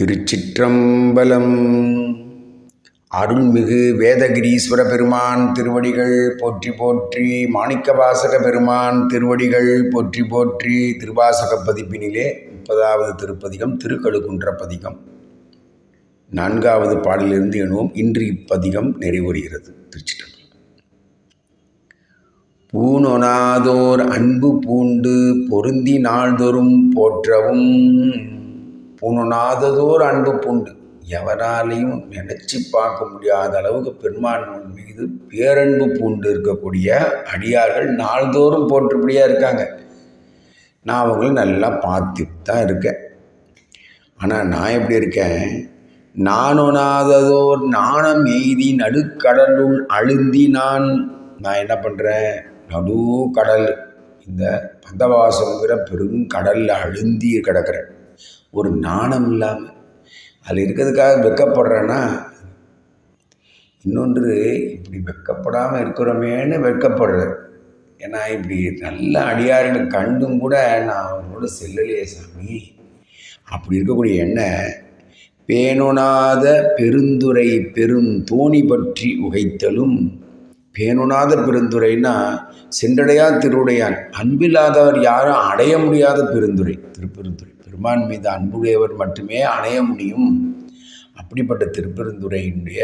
திருச்சிற்றம்பலம். அருள்மிகு வேதகிரீஸ்வர பெருமான் திருவடிகள் போற்றி போற்றி மாணிக்கவாசக பெருமான் திருவடிகள் போற்றி போற்றி திருவாசக பதிப்பினிலே முப்பதாவது திருப்பதிகம் திருக்கழுக்குன்ற பதிகம் நான்காவது பாடலிலிருந்து எனவும் இன்று இப்பதிகம் நிறைவுறுகிறது திருச்சிற்றம்பலம். பூனொனாதோர் அன்பு பூண்டு பொருந்தி நாள்தோறும் போற்றவும் பூணுனாததோர் அன்பு பூண்டு. எவராலையும் நினச்சி பார்க்க முடியாத அளவுக்கு பெருமான் மீது பேரன்பு பூண்டு இருக்கக்கூடிய அடியார்கள் நாள்தோறும் போற்றுபடியாக இருக்காங்க. நான் அவங்கள நல்லா பார்த்துட்டு தான் இருக்கேன். ஆனால் நான் எப்படி இருக்கேன்? நானுனாததோர் நாணம் எய்தி நடுக்கடலுள் அழுந்தி நான் நான் என்ன பண்ணுறேன் நடு கடல் இந்த பந்தவாசங்கிற பெருங்கடலில் அழுந்தி கிடக்கிறேன். ஒரு நாணம் இல்லாமல் அதில் இருக்கிறதுக்காக வெக்கப்படுறேன்னா இன்னொன்று இப்படி வெக்கப்படாமல் இருக்கிறோமேன்னு வெக்கப்படுறேன். ஏன்னா இப்படி நல்ல அடியார்கள் கண்டும் கூட நான் அவங்களோட செல்லலையே சாமி. அப்படி இருக்கக்கூடிய என்ன? பேணுனாத பெருந்துரை பெரும் தோணி பற்றி உகைத்தலும். பேணுனாத பெருந்துரைன்னா சென்றடையா திருவுடையான். அன்பில்லாதவர் யாரும் அடைய முடியாத பெருந்துரை திருப்பெருந்துரை. பெருமான் மீது அன்புடையவர் மட்டுமே அணைய முடியும். அப்படிப்பட்ட திருப்பெருந்துரையினுடைய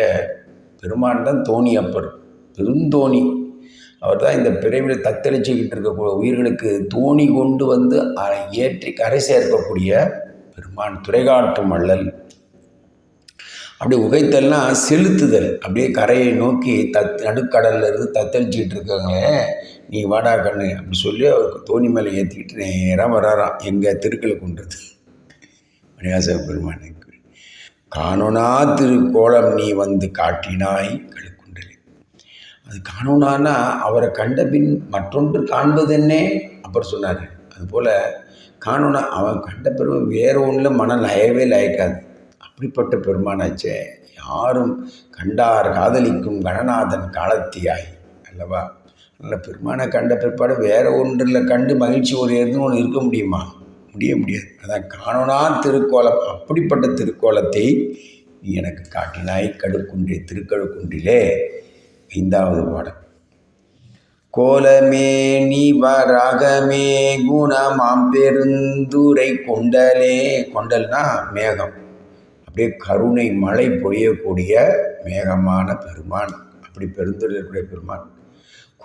பெருமான் தான் தோணி அப்பர் பெருந்தோணி. அவர் தான் இந்த பிறவியில் தத்தளிச்சுக்கிட்டு இருக்கக்கூடிய உயிர்களுக்கு தோணி கொண்டு வந்து ஏற்றி கரை சேர்க்கக்கூடிய பெருமான் துறைகாட்டும் அல்லல் அப்படி உகைத்தல்னா செலுத்துதல். அப்படியே கரையை நோக்கி தத் நடுக்கடல்ல இருந்து தத்தளிச்சிக்கிட்டு இருக்காங்களே நீ வாடா கண்ணு அப்படி சொல்லி அவருக்கு தோணி மேலே ஏற்றிக்கிட்டு நேராக வராராம். எங்கள் திருக்களை கொண்டது மணிவாச பெருமானுக்கு காணோனா திருக்கோலம் நீ வந்து காட்டினாய் கழுக்குண்டலே. அது காணோனானா அவரை கண்ட பின் மற்றொன்று காண்பதென்னே அப்புறம் சொன்னார். அதுபோல் காணோனா அவன் கண்ட பிறகு வேறு ஒன்றில் மனம் லயவே லயக்காது. அப்படிப்பட்ட பெருமானாச்சே யாரும் கண்டார் காதலிக்கும் கணநாதன் காலத்தியாய் அல்லவா? நல்ல பெருமானை கண்ட பிற்பாடு வேறு ஒன்றில் கண்டு மகிழ்ச்சி ஒரு எதுவும் ஒன்று இருக்க முடியுமா? முடிய முடியாது. அதான் காணோனா திருக்கோலம் அப்படிப்பட்ட திருக்கோலத்தை நீ எனக்கு காட்டினாய் கடுக்குன்றே திருக்கழுக்குன்றிலே. ஐந்தாவது பாடம் கோலமே நீ வராகமே குணமாம் பெருந்துரை கொண்டலே கொண்டல்னா மேகம். அப்படியே கருணை மழை பொழியக்கூடிய மேகமான பெருமான். அப்படி பெருந்தொழிலுடைய பெருமான்.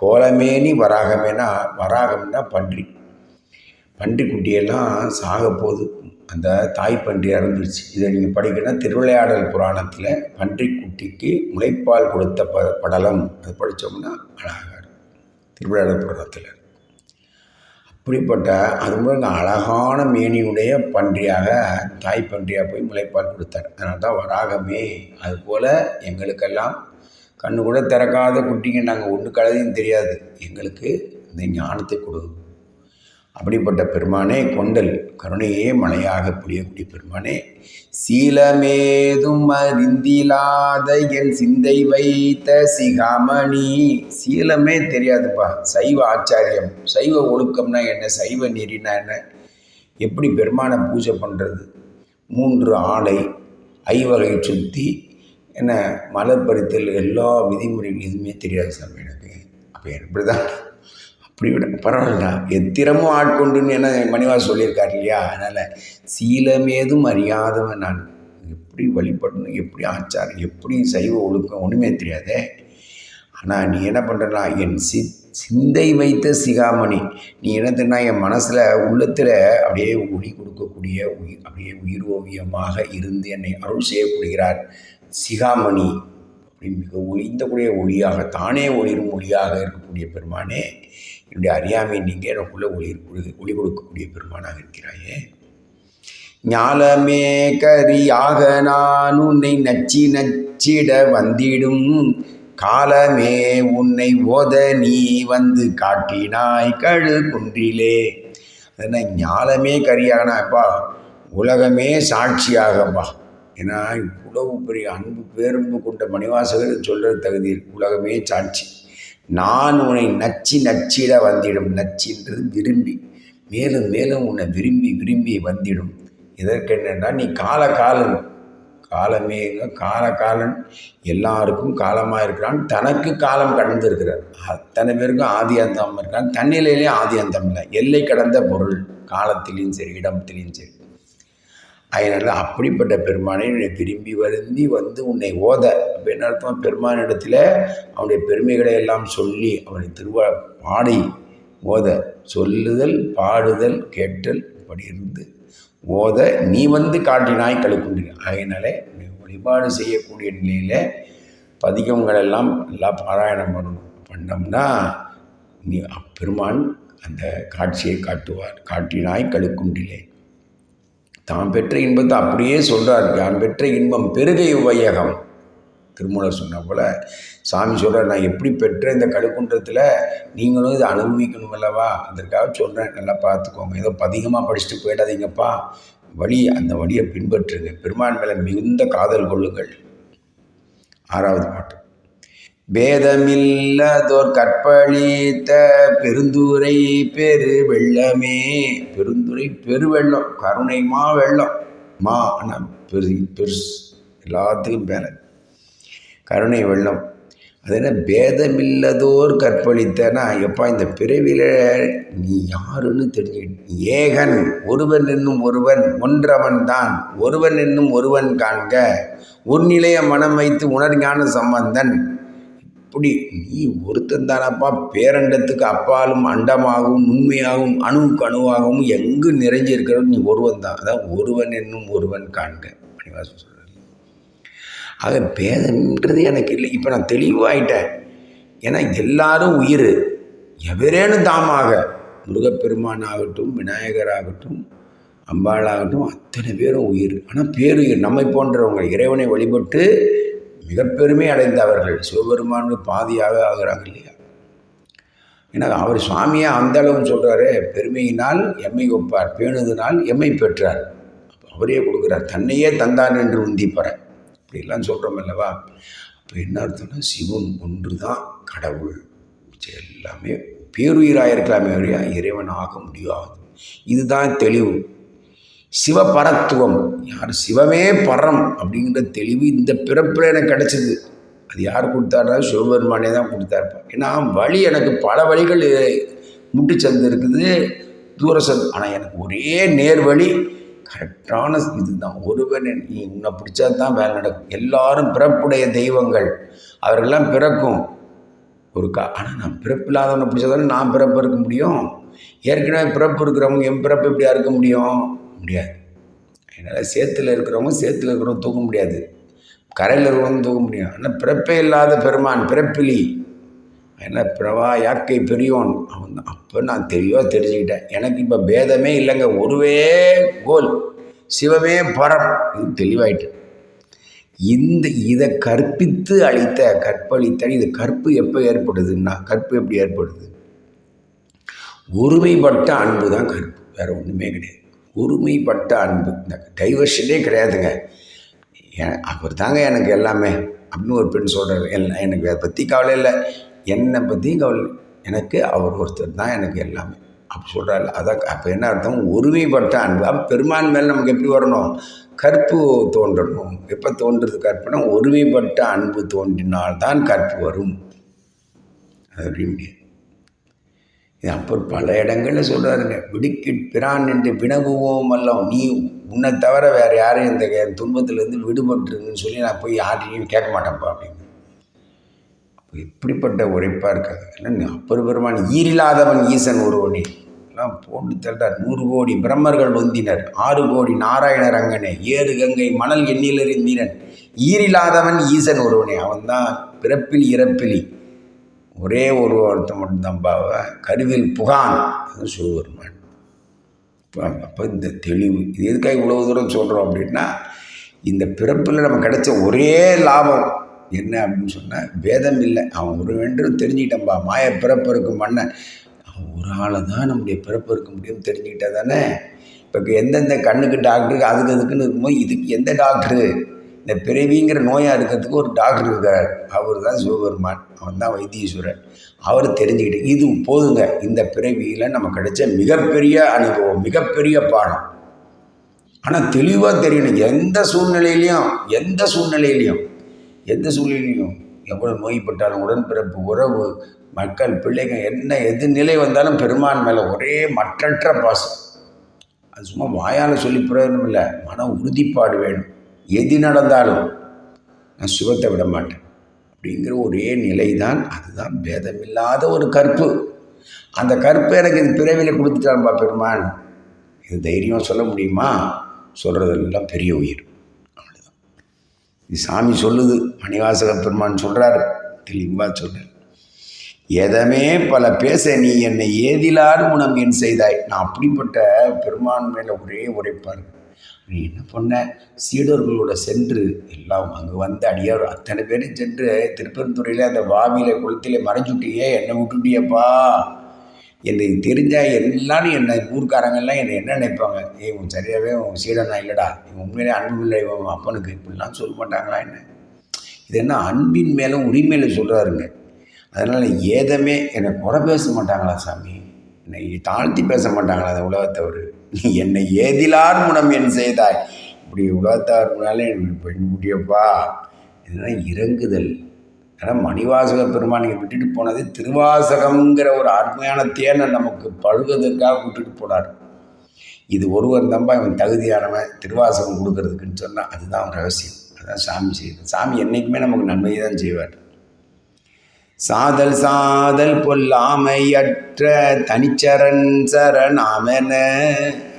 கோலமேனி வராகமேனா வராகம்னா பன்றி. பன்றி குட்டியெல்லாம் சாக போகுது. அந்த தாய் பன்றி இறந்துருச்சு இதை நீங்கள் படிக்கணும் திருவிளையாடல் புராணத்தில் பன்றி குட்டிக்கு முளைப்பால் கொடுத்த ப படலம். அது படித்தோம்னா அழகாக திருவிளையாடல் புராணத்தில். இப்படிப்பட்ட அது மூலம் அழகான மேனியுடைய பன்றியாக தாய் பன்றியாக போய் முளைப்பால் கொடுத்தார். அதனால தான் வராகமே அதுபோல் எங்களுக்கெல்லாம் கண்ணு கூட திறக்காத குட்டிங்க நாங்கள் ஒன்று கழுதையும் தெரியாது. எங்களுக்கு இந்த ஞானத்தை கொடு. அப்படிப்பட்ட பெருமானே கொண்டல் கருணையே மழையாக புரியக்கூடிய பெருமானே சீலமேதும் அறிந்திலாத என் சிந்தை வைத்த சிகாமணி. சீலமே தெரியாதுப்பா. சைவ ஆச்சாரியம். சைவ ஒழுக்கம்னா என்ன? சைவ நெறினா என்ன? எப்படி பெருமானை பூஜை பண்ணுறது மூன்று ஆலை ஐவகை சுற்றி என்ன மலர் பறித்தல் எல்லா விதிமுறைகள் எதுவுமே தெரியாது சாமி எனக்கு. அப்போ எப்படி தான் அப்படி விட பரவாயில்ல எத்திரமும் ஆட்கொண்டுன்னு என்ன மணிவாஸ் சொல்லியிருக்காரு இல்லையா? அதனால் சீலமேதும் அறியாதவன் நான். எப்படி வழிபடணும்? எப்படி ஆச்சாரம்? எப்படி சைவ ஒழுக்கம்? ஒன்றுமே தெரியாதே. ஆனால் நீ என்ன பண்ணுறனா என் சி சிந்தை வைத்த சிகாமணி. நீ என்னதுன்னா என் மனசில் உள்ளத்தில் அப்படியே ஒளி கொடுக்கக்கூடிய உயிர் அப்படியே உயிர் ஓவியமாக இருந்து என்னை அருள் செய்யப்படுகிறார் சிகாமணி. அப்படி மிக ஒளிந்தக்கூடிய ஒளியாக தானே ஒளிரும் ஒளியாக இருக்கக்கூடிய பெருமானே என்னுடைய அறியாமை நீங்கள் எனக்குள்ளே ஒளி ஒளி கொடுக்கக்கூடிய பெருமானாக இருக்கிறாயே. ஞாலமே கரியாக நான் உன்னை நச்சி நச்சிட வந்திடும். காலமே உன்னை ஓத நீ வந்து காட்டினாய் கழு குன்றிலே. அதனால் ஞாலமே கரியாகனாப்பா உலகமே சாட்சியாகப்பா. ஏன்னா இவ்வளவு பெரிய அன்பு பேரும்பு கொண்ட மணிவாசகர் சொல்கிற தகுதி இருக்கு. உலகமே சாட்சி. நான் உன்னை நச்சி நச்சிட வந்திடும். நச்சின்றது விரும்பி. மேலும் மேலும் உன்னை விரும்பி விரும்பி வந்திடும். இதற்கு என்னென்னா நீ காலகாலன் காலமே காலகாலன் எல்லாருக்கும் காலமாக இருக்கிறான். தனக்கு காலம் கடந்து இருக்கிறார் அத்தனை பேருக்கும் ஆதி அந்தம் இருக்கிறான். தன்னிலையிலே ஆதி அந்தம் இல்லை. எல்லை கடந்த பொருள். காலத்திலையும் சரி இடத்திலையும் சரி. அதனால் அப்படிப்பட்ட பெருமானை உன்னை விரும்பி வருந்தி வந்து உன்னை ஓத. அப்போ என்ன அர்த்தம்? பெருமானிடத்தில் அவனுடைய பெருமைகளை எல்லாம் சொல்லி அவனை திருவா பாடி ஓத. சொல்லுதல் பாடுதல் கேட்டல் இப்படி இருந்து ஓத. நீ வந்து காட்டினாய் கழுக்குண்டு அதனாலே வழிபாடு செய்யக்கூடிய நிலையில் பதிகங்கள் எல்லாம் பாராயணம் பண்ணணும். பண்ணோம்னா நீ பெருமான் அந்த காட்சியை காட்டுவார். காட்டினாய் கழுக்குண்டிலே தாம் பெற்ற இன்பத்தை அப்படியே சொல்கிறார் யான் பெற்ற இன்பம் பெருகை வையகம் திருமூலர் சொன்ன போல் சாமி சொல்கிறார் நான் எப்படி பெற்ற இந்த கழுக்குன்றத்தில் நீங்களும் இதை அனுபவிக்கணும் அல்லவா? அதற்காக சொல்கிறேன் நல்லா பார்த்துக்கோங்க. ஏதோ பதிகமாக படிச்சுட்டு போயிடாதீங்கப்பா. வழி அந்த வழியை பின்பற்றுங்க. பெருமான் மேலே மிகுந்த காதல் கொள்ளுங்கள். ஆறாவது பாட்டு. பேதமில்லதோர் கற்பழித்த பெருந்துரை பெரு வெள்ளமே முறை பெருவெள்ளம் கருணை மா வெள்ளம். மா ஆனால் பெரு பெருசு. எல்லாத்துக்கும் மேலே கருணை வெள்ளம். அது என்ன பேதமில்லதோர் கற்பழித்தனா? எப்பா இந்த பிறவியில் நீ யாருன்னு தெரிஞ்சுக்கிட்டு ஏகன் ஒருவன் என்னும் ஒருவன் ஒன்றவன் தான். ஒருவன் என்னும் ஒருவன் காண்க உன்னிலைய மனம் வைத்து உணர்ஞான சம்பந்தன். அப்படி நீ ஒருத்தன் தானப்பா பேரண்டத்துக்கு அப்பாலும் அண்டமாகவும் உண்மையாகவும் அணுவுக்கு அணுவாகவும் எங்கு நிறைஞ்சிருக்கிறோம் நீ ஒருவன் தான். அதான் ஒருவன் என்னும் ஒருவன் காண்க. பணிவாசம் சொல்கிறார் ஆக பேதம்ன்றது எனக்கு இல்லை. இப்போ நான் தெளிவாயிட்டேன். ஏன்னா எல்லாரும் உயிர். எவரேனு தாமாக. முருகப்பெருமான் ஆகட்டும் விநாயகர் ஆகட்டும் அம்பாளாகட்டும் அத்தனை பேரும் உயிர். ஆனால் பேருயிர் நம்மை போன்றவங்க. இறைவனை வழிபட்டு மிக பெருமை அடைந்தவர்கள். சிவபெருமானு பாதியாக ஆகிறாங்க இல்லையா? ஏன்னா அவர் சுவாமியை அந்த அளவுன்னு சொல்கிறாரு பெருமையினால் எம்மை ஒப்பார் பேணுதினால் எம்மை பெற்றார். அவரே கொடுக்குறார் தன்னையே தந்தான் என்று உந்திப்பற இப்படிலாம் சொல்கிறோம் அல்லவா? அப்போ என்ன அர்த்தம்னா சிவன் ஒன்று தான் கடவுள் எல்லாமே பேருயிராக இருக்கலாமே வழியா இறைவன் ஆக முடியாது. இதுதான் தெளிவு. சிவபரத்துவம். யார் சிவமே பரம் அப்படிங்கிற தெளிவு இந்த பிறப்பில் எனக்கு கிடச்சிது. அது யார் கொடுத்தாருனா சிவபெருமானே தான் கொடுத்தாருப்பா ஏன்னா வழி எனக்கு பல வழிகள் முட்டுச்சந்து இருக்குது தூரசந்த் ஆனால் எனக்கு ஒரே நேர் வழி கரெக்டான இதுதான். ஒருவன் நீ உன்னை பிடிச்சா தான் வேலை நடக்கும். எல்லாரும் பிறப்புடைய தெய்வங்கள். அவர்களெல்லாம் பிறக்கும். ஒரு கா ஆனால் நான் பிறப்பு இல்லாதவனை பிடிச்சதால நான் பிறப்பு இருக்க முடியும்? ஏற்கனவே பிறப்பு இருக்கிறவங்க என் பிறப்பு எப்படியா இருக்க முடியும்? முடியாது. அதனால் சேத்துல இருக்கிறவங்க சேத்துல இருக்கிறவங்க தூக்க முடியாது. கரையில் இருக்கிறவங்க தூக்க முடியும். ஆனால் பிறப்பே இல்லாத பெருமான் பிறப்பிலி. என்ன பிரவா யாக்கை பெரியோன்? அவன் தான். அப்போ நான் தெரியோ தெரிஞ்சுக்கிட்டேன். எனக்கு இப்போ பேதமே இல்லைங்க. ஒருவே கோல். சிவமே பரம். இது தெளிவாயிட்டேன் இந்த இதை கற்பித்து அளித்த கற்பழித்த இது கற்பு எப்போ ஏற்படுதுன்னா கற்பு எப்படி ஏற்படுது? ஒருமைப்பட்ட அன்பு தான் கற்பு. வேறு ஒன்றுமே கிடையாது. ஒருமைப்பட்ட அன்பு. இந்த டைவர்ஷனே கிடையாதுங்க. அவர் தாங்க எனக்கு எல்லாமே. அப்படின்னு ஒரு பெண் சொல்கிறார் எல்லாம் எனக்கு அதை பற்றி கவலை இல்லை. என்னை பற்றியும் கவலை எனக்கு அவர் ஒருத்தர் தான் எனக்கு எல்லாமே. அப்படி சொல்கிறாரு அதான் அப்போ என்ன அர்த்தம்? ஒருமைப்பட்ட அன்பு. அப்போ பெருமான் மேலே நமக்கு எப்படி வரணும்? கற்பு தோன்றணும். எப்போ தோன்றது கற்புனா? ஒருமைப்பட்ட அன்பு தோன்றினால்தான் கற்பு வரும். அது முடியும்? இது அப்புறம் பல இடங்களில் சொல்கிறாருங்க விடுக்கிட் பிரான் என்று வினவுவோம் அல்லோம் நீ உன்னை தவிர வேறு யாரும் இந்த துன்பத்திலேருந்து விடுபட்டுருங்கன்னு சொல்லி நான் போய் யாரையும் கேட்க மாட்டேன்ப்பா அப்படின்னு. இப்படிப்பட்ட உழைப்பாக இருக்காது இல்லை அப்பர் பெருமான் ஈரில்லாதவன் ஈசன் ஒருவனே. எல்லாம் போட்டு தள்ளார் நூறு கோடி பிரம்மர்கள் நொந்தினர் ஆறு கோடி நாராயணர் அங்கனே. ஏறு கங்கை மணல் எண்ணிலறிந்தீரன். ஈரில்லாதவன் ஈசன் ஒருவனே. அவன் தான் பிறப்பில் இறப்பிலி. ஒரே ஒரு ஒருத்தன் மட்டும்தான் பாவ கருவில் புகான் சிவபெருமான். அப்போ இந்த தெளிவு இது எதுக்காக இவ்வளோ தூரம் சொல்கிறோம் அப்படின்னா இந்த பிறப்பில் நம்ம கிடைச்ச ஒரே லாபம் என்ன அப்படின்னு சொன்னால் வேதம் இல்லை. அவன் ஒரு வேண்டும் தெரிஞ்சுக்கிட்டம்பா மாய பிறப்பு இருக்கும் மண்ணை அவன் ஒரு ஆளை தான் நம்முடைய பிறப்பு இருக்க முடியும் தெரிஞ்சுக்கிட்டா தானே? இப்போ எந்தெந்த கண்ணுக்கு டாக்டருக்கு அதுக்கு அதுக்குன்னு இருக்கும்போது இதுக்கு எந்த டாக்டரு? இந்த பிறவிங்கிற நோயாக இருக்கிறதுக்கு ஒரு டாக்டர் இருக்கார். அவர் தான் சிவபெருமான். அவன் தான் வைத்தீஸ்வரன். அவர் தெரிஞ்சுக்கிட்டு இது போதுங்க. இந்த பிறவியில் நம்ம கிடைச்ச மிகப்பெரிய அனுபவம் மிகப்பெரிய பாடம். ஆனால் தெளிவாக தெரியணும். எந்த சூழ்நிலையிலையும் எந்த சூழ்நிலையிலையும் எந்த சூழ்நிலையிலையும் எவ்வளோ நோய்பட்டாலும் உடன்பிறப்பு உறவு மக்கள் பிள்ளைங்க என்ன எது நிலை வந்தாலும் பெருமான் மேலே ஒரே மற்றற்ற பாசம். அது சும்மா வாயால் சொல்லி பிரயோஜனம் இல்லை. மன உறுதிப்பாடு வேணும். எது நடந்தாலும் நான் சுகத்தை விட மாட்டேன். அப்படிங்கிற ஒரே நிலை தான் அதுதான் பேதமில்லாத ஒரு கற்பு. அந்த கற்பை எனக்கு இது பிறவியில் கொடுத்துட்டான்பா பெருமான் இது தைரியம் சொல்ல முடியுமா? சொல்கிறதெல்லாம் பெரிய உயிர். அவ்வளோதான் இது சாமி சொல்லுது மணிவாசக பெருமான் சொல்கிறாரு தெளிவாக சொல்கிறார் எதமே பல பேச நீ என்னை ஏதிலாறு குணம் என் செய்தாய்? நான் அப்படிப்பட்ட பெருமான் மேலே ஒரே உரைப்பார். நீ என்ன பண்ண? சீடர்களோட சென்று எல்லாம் அங்கே வந்து அடியார் அத்தனை பேரும் சென்று திருப்பெருந்துறையில் அந்த வாவியில் குளத்திலே மறைஞ்சுட்டியே என்னை விட்டுட்டியப்பா. எனக்கு தெரிஞ்சால் எல்லாரும் என்னை ஊர்க்காரங்கெல்லாம் என்னை என்ன நினைப்பாங்க? ஏ உன் சரியாகவே உன் சீடனா இல்லைடா. இவன் உண்மையிலே அன்பு இல்லை இவன் அப்பனுக்கு. இப்படிலாம் சொல்ல மாட்டாங்களா என்ன? இது என்ன அன்பின் மேலே உரிமையில சொல்கிறாருங்க அதனால் ஏதமே என்னை குறை பேச மாட்டாங்களா சாமி? என்னை தாழ்த்தி பேச மாட்டாங்களா அந்த உலகத்தவர்? நீ என்னை ஏதிலார் முனம் என் செய்தாய். இப்படி உலகத்தார் முன்னாலே பெண் முடியப்பா இதெல்லாம் இறங்குதல். ஆனால் மணிவாசக பெருமானியை விட்டுட்டு போனது திருவாசகம்ங்கிற ஒரு அருமையான தேனை நமக்கு பழுகுவதற்காக விட்டுட்டு போனார். இது ஒருவர் தம்பா இவன் தகுதியானவன் திருவாசகம் கொடுக்கறதுக்குன்னு சொன்னால் அதுதான் ரகசியம். அதுதான் சாமி செய்யுது சாமி என்றைக்குமே நமக்கு நன்மையை தான் செய்வார். சாதல் சாதல் பொல்லாமையற்ற தனிச்சரண் சரணாமென.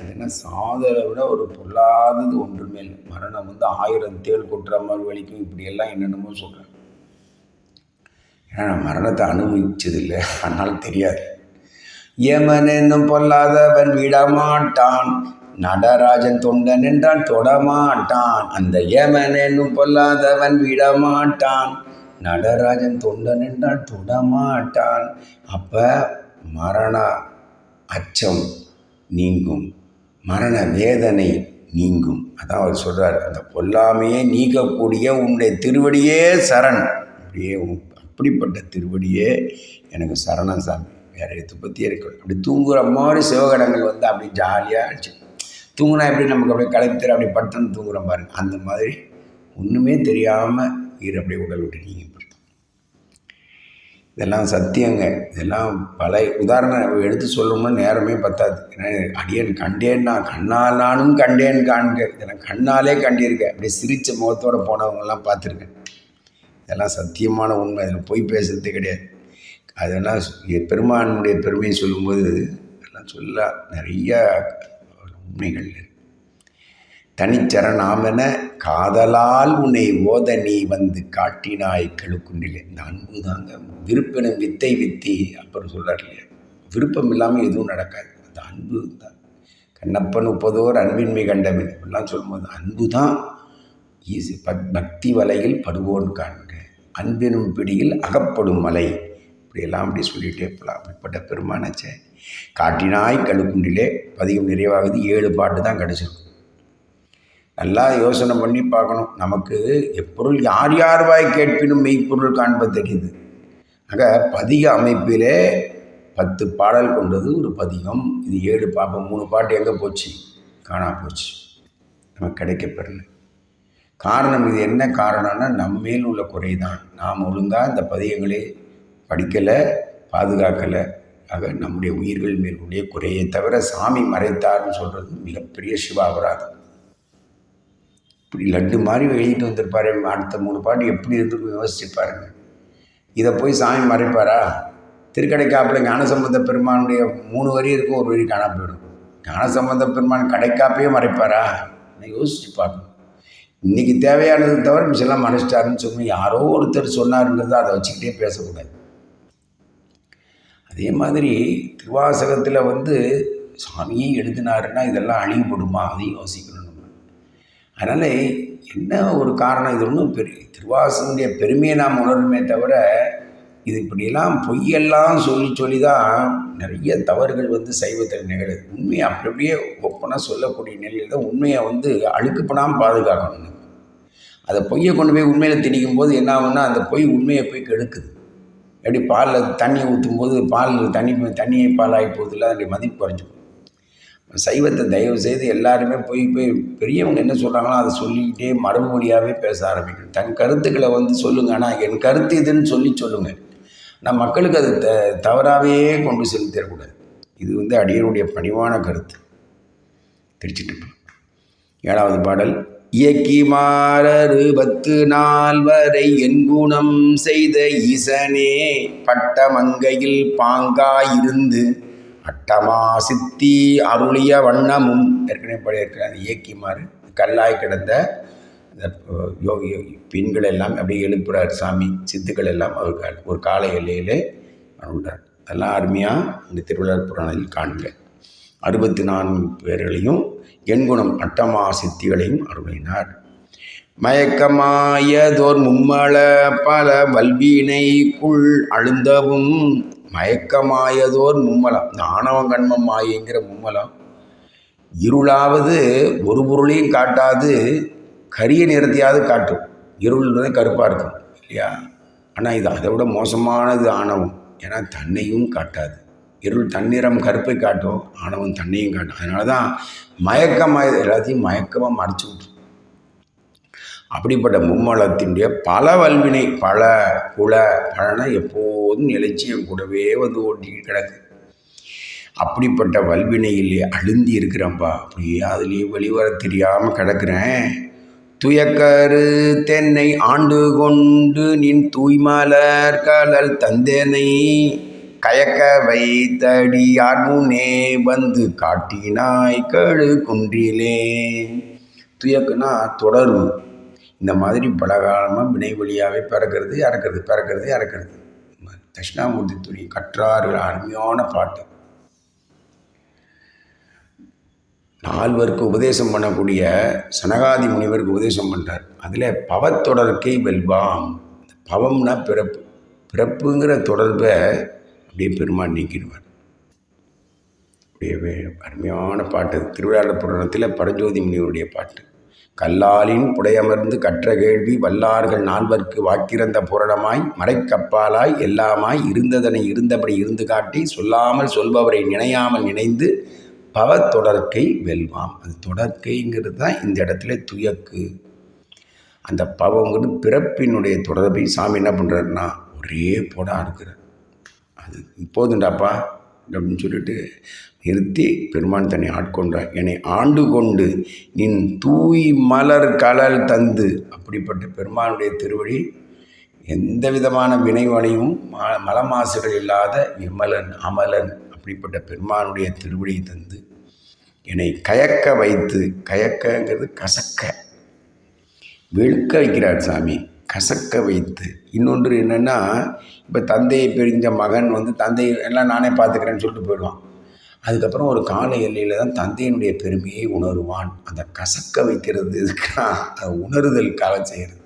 அதுனா சாதலை விட ஒரு பொல்லாதது ஒன்றுமே இல்லை மரணம் வந்து ஆயிரம் தேள் கொட்டுற மாதிரி வலிக்கும். இப்படியெல்லாம் என்னென்னமோ சொல்கிறேன் ஏன்னா நான் மரணத்தை அனுபவிச்சதில்லை. அதனால் தெரியாது. ஏமன் என்னும் பொல்லாதவன் விடமாட்டான். நடராஜன் தொண்டன் என்றான் தொடமாட்டான். அந்த யமன் என்னும் பொல்லாதவன் விடமாட்டான். நடராஜன் தொண்டன் என்றால் தொடமாட்டான். அப்போ மரண அச்சம் நீங்கும். மரண வேதனை நீங்கும். அதான் அவர் சொல்கிறார் அந்த பொல்லாமையே நீக்கக்கூடிய உன்னுடைய திருவடியே சரண். அப்படியே அப்படிப்பட்ட திருவடியே எனக்கு சரணம் சாமி. வேறு எது பற்றி இருக்கு அப்படி தூங்குற மாதிரி சிவகடங்கள் வந்து அப்படி ஜாலியாக ஆச்சு தூங்கினா எப்படி நமக்கு அப்படியே களைத்து அப்படி பட்டுன்னு தூங்குற பாருங்க அந்த மாதிரி ஒன்றுமே தெரியாமல் உயிர் அப்படியே உடல் விட்டு நீங்கள் இதெல்லாம் சத்தியங்க. இதெல்லாம் பல உதாரணம் எடுத்து சொல்லணும்னா நேரமே பத்தாது. ஏன்னா அடியன் கண்டேன் நான் கண்ணால் நானும் கண்டேன் காண்க. இதெல்லாம் கண்ணாலே கண்டிருக்கேன் அப்படியே சிரித்த முகத்தோடு போனவங்கெல்லாம் பார்த்துருக்கேன். இதெல்லாம் சத்தியமான உண்மை. அதில் பொய் பேசுறது கிடையாது. அதெல்லாம் பெருமானுடைய பெருமையை சொல்லும்போது அதெல்லாம் சொல்ல நிறையா உண்மைகள் தனிச்சரணாமென காதலால் உன்னை ஓத நீ வந்து காட்டினாய் கழுக்குண்டிலே. இந்த அன்பு தாங்க விருப்பினம் வித்தை வித்தி அப்புறம் சொல்கிறார் இல்லையா? விருப்பம் இல்லாமல் எதுவும் நடக்காது. அந்த அன்பு தான். கண்ணப்பன் முப்பதோர் அன்பின்மை கண்டவன் இப்படிலாம் சொல்லும்போது அன்பு தான் ஈஸி பக்தி வலையில் படுவோன் காண்க. அன்பினும் பிடியில் அகப்படும் மலை. இப்படியெல்லாம் அப்படி சொல்லிகிட்டே போகலாம் அப்படிப்பட்ட பெருமானச்சே. காட்டினாய் கழுக்குண்டிலே. பதிகம் நிறைவாகுது. ஏழு பாட்டு தான் கிடச்சிருக்கும் நல்லா யோசனை பண்ணி பார்க்கணும். நமக்கு எப்பொருள் யார் யார் வாய் கேட்பினும் மெய்ப்பொருள் காண்பது தெரியுது ஆக பதிக அமைப்பிலே பத்து பாடல் கொண்டது ஒரு பதிகம். இது ஏழு பாப்போம் மூணு பாட்டு எங்கே போச்சு? காணா போச்சு. நமக்கு கிடைக்கப்பெறல காரணம் இது என்ன காரணம்னா நம்மேல் உள்ள குறை தான் நாம் ஒழுங்காக இந்த பதிகங்களே படிக்கலை பாதுகாக்கலை. ஆக நம்முடைய உயிர்கள் மேலுடைய குறையை தவிர சாமி மறைத்தார்னு சொல்கிறது மிகப்பெரிய சிவாபராதம் இப்படி லட்டு மாதிரி எழுதிட்டு வந்திருப்பாரு. அடுத்த மூணு பாட்டு எப்படி இருந்து யோசிச்சு பாருங்க. இதை போய் சாமி மறைப்பாரா? திருக்கடைக்காப்பில் ஞானசம்பந்த பெருமானுடைய மூணு வரி இருக்கும் ஒரு வரி காணா போயிடும் ஞானசம்பந்த பெருமான் கடைக்காப்பையே மறைப்பாரா? நான் யோசிச்சு பார்க்கணும். இன்றைக்கி தேவையானது தவிர மிச்செல்லாம் மறைச்சிட்டாருன்னு சொல்லி யாரோ ஒருத்தர் சொன்னாருன்றதை அதை வச்சுக்கிட்டே பேசக்கூடாது. அதே மாதிரி திருவாசகத்தில் வந்து சாமியே எழுதினாருன்னா இதெல்லாம் அழிவுபடுமா? அதையும் யோசிக்கணும். அதனால் என்ன ஒரு காரணம்? இது ஒன்றும் பெரிய திருவாசனுடைய பெருமையை நாம் உணரணுமே தவிர இது இப்படியெல்லாம் பொய்யெல்லாம் சொல்லி சொல்லி தான் நிறைய தவறுகள் வந்து சைவத்தில் நிகழுது. உண்மையை அப்படி அப்படியே ஒப்பனாக சொல்லக்கூடிய நிலையில் தான் உண்மையை வந்து அழுக்குப்படாமல் பாதுகாக்கணும் அதை பொய்யை கொண்டு போய் உண்மையில் திணிக்கும் போது என்ன ஆகும்னா அந்த பொய் உண்மையை போய் கெடுக்குது. எப்படி பாலில் தண்ணி ஊற்றும் போது பால் தண்ணி தண்ணியை பாலாகி போகுதுல அதனுடைய மதிப்பு குறைஞ்சி சைவத்தை தயவு செய்து எல்லாருமே போய் போய் பெரியவங்க என்ன சொல்கிறாங்களோ அதை சொல்லிக்கிட்டே மரபு பேச ஆரம்பிக்கணும். தன் கருத்துக்களை வந்து சொல்லுங்கள் ஆனால் என் கருத்து இதுன்னு சொல்லி சொல்லுங்கள் நான் மக்களுக்கு அது த தவறாகவே கொண்டு செலுத்திடக்கூடாது இது வந்து அடியருடைய பணிவான கருத்து. திருச்சிட்டு ஏழாவது பாடல். இயக்கி மாறரு பத்து நாள் வரை என் குணம் செய்த ஈசனே பட்ட மங்கையில் பாங்காயிருந்து அட்டமா சித்தி அருளிய வண்ணமும் ஏற்கனவே பழைய அந்த இயக்கிமாறு கல்லாய் கிடந்த இந்த யோகி பெண்கள் எல்லாம் அப்படியே எழுப்புறார் சாமி. சித்துக்கள் எல்லாம் அவர் ஒரு கால எல்லையிலே அருள்றார். அதெல்லாம் அருமையாக இந்த திருவிழா புராணத்தில் காண்க. அறுபத்தி நான்கு பேர்களையும் எண்குணம் அட்டமா சித்திகளையும் அருளினார். மயக்கமாயதோர் மும்மள பல வல்வினைக்குள் அழுந்தவும் மயக்கமாயதோர் மும்மலம். இந்த ஆணவம் கண்மம் மாயங்கிற மும்மலம். இருளாவது ஒரு பொருளையும் காட்டாது கரிய நிறத்தையாவது காட்டும். இருள்ன்றது கருப்பாக இருக்கும் இல்லையா? ஆனால் இது அதை விட மோசமானது ஆணவம். ஏன்னா தன்னையும் காட்டாது. இருள் தன்னிறம் கருப்பை காட்டும் ஆணவம் தன்னையும் காட்டும். அதனால தான் மயக்கமாக எல்லாத்தையும் மயக்கமாக மறைச்சு விட்ரும் அப்படிப்பட்ட மும்மலத்தினுடைய பல வல்வினை பல குல பழன எப்போதும் என் கூடவே வந்து ஓட்டிக்கிட்டு கிடக்கு. அப்படிப்பட்ட வல்வினையிலே அழுந்தி இருக்கிறேன்ப்பா அப்படியே அதுலேயே வெளிவர தெரியாமல் கிடக்கிறேன். துயக்கரு தென்னை ஆண்டு கொண்டு நின் தூய்மலர் கடல் தந்தேனை கயக்க வைத்தடியார் முன்னே வந்து காட்டினாய் கழு குன்றிலே. துயக்குனா தொடர்பு இந்த மாதிரி பலகாலமாக வினை வழியாகவே பிறக்கிறது இறக்கிறது பிறக்கிறது இறக்கிறது தட்சிணாமூர்த்தி துணி கற்றார்கள் அருமையான பாட்டு. நால்வருக்கு உபதேசம் பண்ணக்கூடிய சனகாதி முனிவருக்கு உபதேசம் பண்ணுறார் அதில் பவத்தொடர்க்கை வெல்வாம். பவம்னா பிறப்பு. பிறப்புங்கிற தொடர்பை அப்படியே பெருமான் நீக்கிடுவார். அப்படியே அருமையான பாட்டு. திருவிழா புராணத்தில் பரஞ்சோதி முனிவருடைய பாட்டு. கல்லாலின் புடையமர்ந்து கற்ற கேள்வி வல்லார்கள் நால்வர்க்கு வாக்கிறந்த புரணமாய் மறைக்கப்பாலாய் எல்லாமாய் இருந்ததனை இருந்தபடி இருந்து காட்டி சொல்லாமல் சொல்பவரை நினையாமல் நினைந்து பவத்தொடர்க்கை வெல்வாம். அது தொடர்க்கைங்கிறது தான் இந்த இடத்துல துயக்கு. அந்த பவங்கிறது பிறப்பினுடைய தொடர்பை சாமி என்ன பண்ணுறாருன்னா ஒரே போடாக இருக்கிறார். அது இப்போதுண்டாப்பா அப்படின்னு சொல்லிட்டு நிறுத்தி பெருமான் தன்னை ஆட்கொண்டார். என்னை ஆண்டு கொண்டு நின் தூய் மலர் கலல் தந்து. அப்படிப்பட்ட பெருமானுடைய திருவடி எந்த விதமான வினைவனையும் மலமாசுகள் இல்லாத விமலன் அமலன் அப்படிப்பட்ட பெருமானுடைய திருவடியை தந்து என்னை கயக்க வைத்து கயக்கங்கிறது கசக்க. வெளுக்க வைக்கிறார் சாமி. கசக்க வைத்து. இன்னொன்று என்னென்னா இப்போ தந்தையை பிரிஞ்ச மகன் வந்து தந்தை எல்லாம் நானே பார்த்துக்கிறேன்னு சொல்லிட்டு போயிடுவான். அதுக்கப்புறம் ஒரு கால எல்லையில் தான் தந்தையினுடைய பெருமையை உணருவான். அந்த கசக்க வைக்கிறது இதுக்குன்னா அதை உணருதலுக்காக செய்கிறது.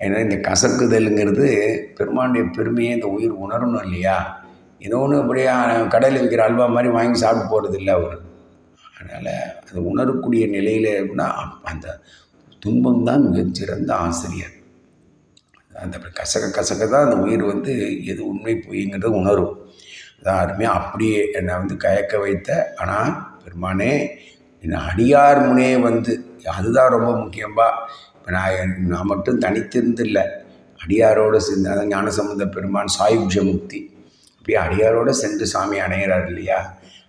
ஏன்னா இந்த கசக்குதலுங்கிறது பெருமானுடைய பெருமையை இந்த உயிர் உணரணும் இல்லையா? ஏதோ ஒன்று அப்படியே கடையில் விற்கிற அல்வா மாதிரி வாங்கி சாப்பிட்டு போகிறது இல்லை அவர். அதனால் அது உணரக்கூடிய நிலையில் எப்படின்னா அந்த துன்பம் தான் மிகச்சிறந்த ஆசிரியர். அந்த கசக்க கசக்க தான் அந்த உயிர் வந்து எது உண்மை பொய்ங்கிறது உணரும். அதான் அருமையாக அப்படியே என்னை வந்து கயக்க வைத்த. ஆனால் பெருமானே என்னை அடியார் முனே வந்து அதுதான் ரொம்ப முக்கியம்பா. இப்போ நான் நான் மட்டும் தனித்திருந்தில்லை. அடியாரோடு சேர்ந்து அதான் ஞானசம்பந்த பெருமான் சாயுஜ முக்தி அப்படியே அடியாரோடு சென்று சாமி அணையிறார் இல்லையா?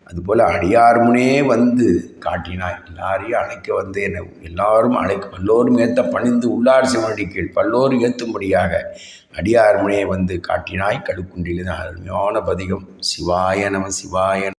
அதுபோல் அடியார் முனே வந்து காட்டினாய் எல்லாரையும் அழைக்க வந்து என்னை எல்லாரும் அழைக்க பல்லோரும் ஏற்ற பணிந்து உள்ளார் சிவனடி கீழ் பல்லோரும் ஏற்றும்படியாக அடியார் முனே வந்து காட்டினாய். கடுக்குண்டிலிருந்து அருமையான பதிகம். சிவாய நம சிவாய